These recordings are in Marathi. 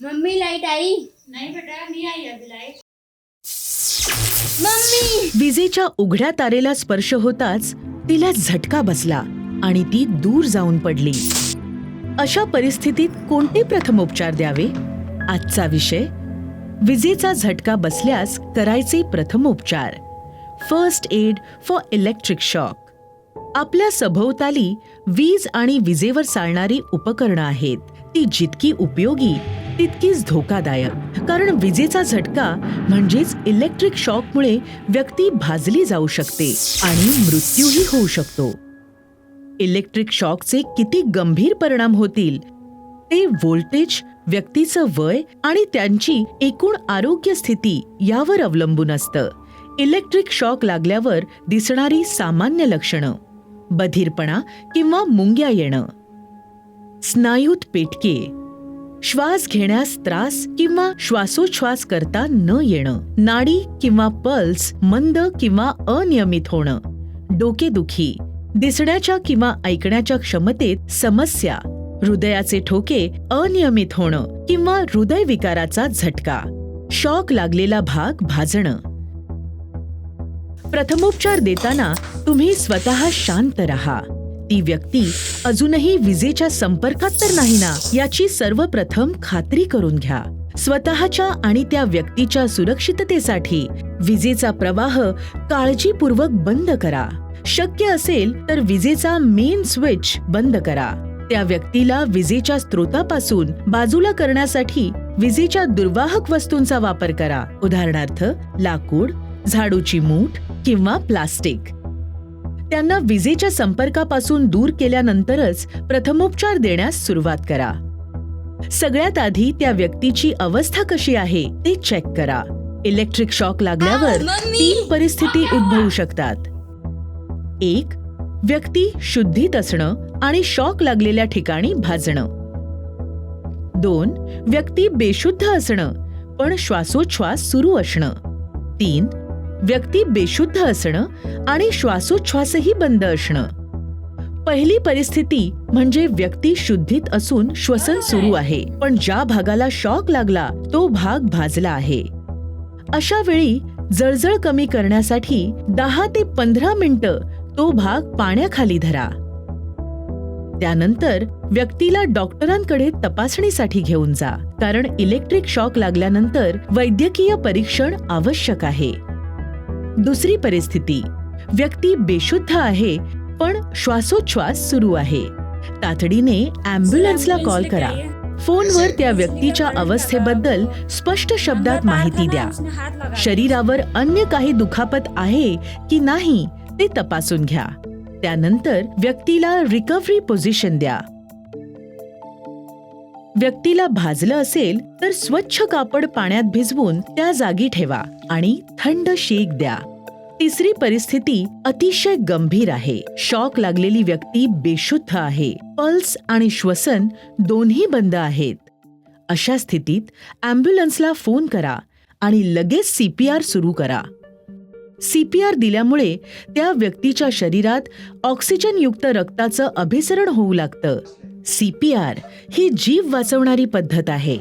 मम्मी लाइट आई? नहीं बेटा नहीं आई अभी लाइट. मम्मी! विजेच्या उघड्या तारेला स्पर्श होताच तिला झटका बसला आणि ती दूर जाऊन पडली. अशा परिस्थितीत कोणते प्रथमोपचार द्यावे? आजचा विषय विजेचा झटका बसल्यास करायचे प्रथमोपचार first aid for electric shock आपल्या सभोवताली वीज आणि विजेवर चालणारी उपकरणं आहेत. ती जितकी उपयोगी तितकीच धोकादायक. कारण विजेचा झटका म्हणजेच इलेक्ट्रिक शॉकमुळे व्यक्ती भाजली जाऊ शकते आणि मृत्यूही होऊ शकतो. इलेक्ट्रिक शॉकचे किती गंभीर परिणाम होतील? ते व्होल्टेज व्यक्तीचं वय आणि त्यांची एकूण आरोग्य स्थिती यावर अवलंबून असतं. इलेक्ट्रिक शॉक लागल्यावर दिसणारी सामान्य लक्षणं बधीरपणा किंवा मुंग्या येणं. स्नायूत पेटके श्वास घेण्यास त्रास किंवा श्वासोच्छ्वास करता न येणं नाडी किंवा पल्स मंद किंवा अनियमित होणं डोकेदुखी दिसण्याच्या किंवा ऐकण्याच्या क्षमतेत समस्या हृदयाचे ठोके अनियमित होणं किंवा हृदयविकाराचा झटका शॉक लागलेला भाग भाजणं. प्रथमोपचार देताना तुम्ही स्वतः शांत रहा. ती व्यक्ती अजूनही विजेच्या संपर्कात तर नाही ना याची सर्वप्रथम खात्री करून घ्या. स्वतःच्या आणि त्या व्यक्तीच्या सुरक्षिततेसाठी विजेचा प्रवाह काळजीपूर्वक बंद करा. शक्य असेल तर विजेचा मेन स्विच बंद करा. त्या व्यक्तीला विजेच्या स्रोतापासून बाजूला करण्यासाठी विजेच्या दुर्वाहक वस्तूंचा वापर करा. उदाहरणार्थ लाकूड झाडूची मूठ किंवा प्लास्टिक. त्यांना विजेच्या संपर्कापासून दूर केल्यानंतरच प्रथमोपचार देण्यास सुरुवात करा. सगळ्यात आधी त्या व्यक्तीची अवस्था कशी आहे ते चेक करा. इलेक्ट्रिक शॉक लागल्यावर! तीन परिस्थिती उद्भवू शकतात. एक व्यक्ती शुद्धीत असणं आणि शॉक लागलेल्या ठिकाणी भाजणं. दोन व्यक्ती बेशुद्ध असणं पण श्वासोच्छ्वास सुरू असणं. तीन व्यक्ती बेशुद्ध असणं आणि श्वासोच्छ्वासही बंद असणं. पहिली परिस्थिती म्हणजे व्यक्ती शुद्धीत असून श्वसन सुरू आहे. पण ज्या भागाला शॉक लागला तो भाग भाजला आहे. अशा वेळी जळजळ कमी करण्यासाठी दहा ते पंधरा मिनिटं तो भाग पाण्याखाली धरा. त्यानंतर व्यक्तीला डॉक्टरांकडे तपासणीसाठी घेऊन जा. कारण इलेक्ट्रिक शॉक लागल्यानंतर वैद्यकीय परीक्षण आवश्यक आहे. दुसरी परिस्थिती व्यक्ती बेशुद्ध आहे पण श्वासोच्छ्वास सुरू आहे. तातडीने अँब्युलन्सला कॉल करा. फोनवर त्या व्यक्तीच्या अवस्थेबद्दल स्पष्ट शब्दात माहिती द्या. शरीरावर अन्य काही दुखापत आहे की नाही ते तपासून घ्या. त्यानंतर व्यक्तीला रिकव्हरी पोझिशन द्या. व्यक्तीला भाजलं असेल तर स्वच्छ कापड पाण्यात भिजवून त्या जागी ठेवा आणि थंड शेक द्या. तिसरी परिस्थिती अतिशय गंभीर आहे. शॉक लागलेली व्यक्ती बेशुद्ध आहे. पल्स आणि श्वसन दोन्ही बंद आहेत. अशा स्थितीत अँब्युलन्सला फोन करा आणि लगेच सीपीआर सुरू करा. सीपीआर दिल्यामुळे त्या व्यक्तीच्या शरीरात ऑक्सिजनयुक्त रक्ताचं अभिसरण होऊ लागतं. सीपीआर ही जीव वाचवणारी पद्धत आहे.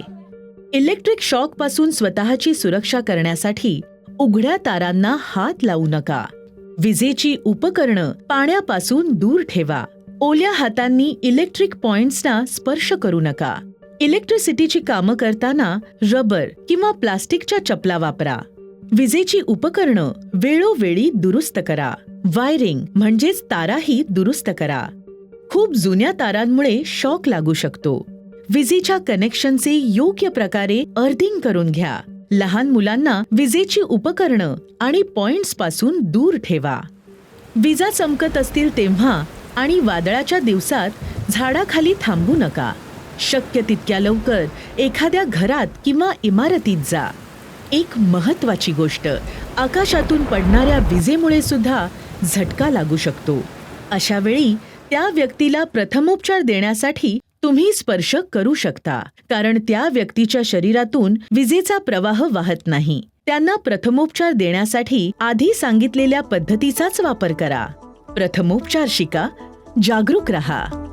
इलेक्ट्रिक शॉकपासून स्वतःची सुरक्षा करण्यासाठी उघड्या तारांना हात लावू नका. विजेची उपकरणं पाण्यापासून दूर ठेवा. ओल्या हातांनी इलेक्ट्रिक पॉइंट्सना स्पर्श करू नका. इलेक्ट्रिसिटीची कामं करताना रबर किंवा प्लास्टिकच्या चपला वापरा. विजेची उपकरणं वेळोवेळी दुरुस्त करा. वायरिंग म्हणजेच ताराही दुरुस्त करा. खूप जुन्या तारांमुळे शॉक लागू शकतो. विजेच्या कनेक्शनचे योग्य प्रकारे अर्थिंग करून घ्या. लहान मुलांना विजेची उपकरणं आणि पॉइंट्सपासून दूर ठेवा. विजा चमकत असतील तेव्हा आणि वादळाच्या दिवसात झाडाखाली थांबू नका. शक्य तितक्या लवकर एखाद्या घरात किंवा इमारतीत जा. एक महत्वाची गोष्ट आकाशातून पडणाऱ्या विजेमुळे सुद्धा झटका लागू शकतो. अशा वेळी त्या व्यक्तीला प्रथमोपचार देण्यासाठी तुम्ही स्पर्श करू शकता कारण त्या व्यक्तीच्या शरीरातून विजेचा प्रवाह वाहत नाही. त्यांना प्रथमोपचार देण्यासाठी आधी सांगितलेल्या पद्धतीचाच वापर करा. प्रथमोपचार शिका जागरूक रहा.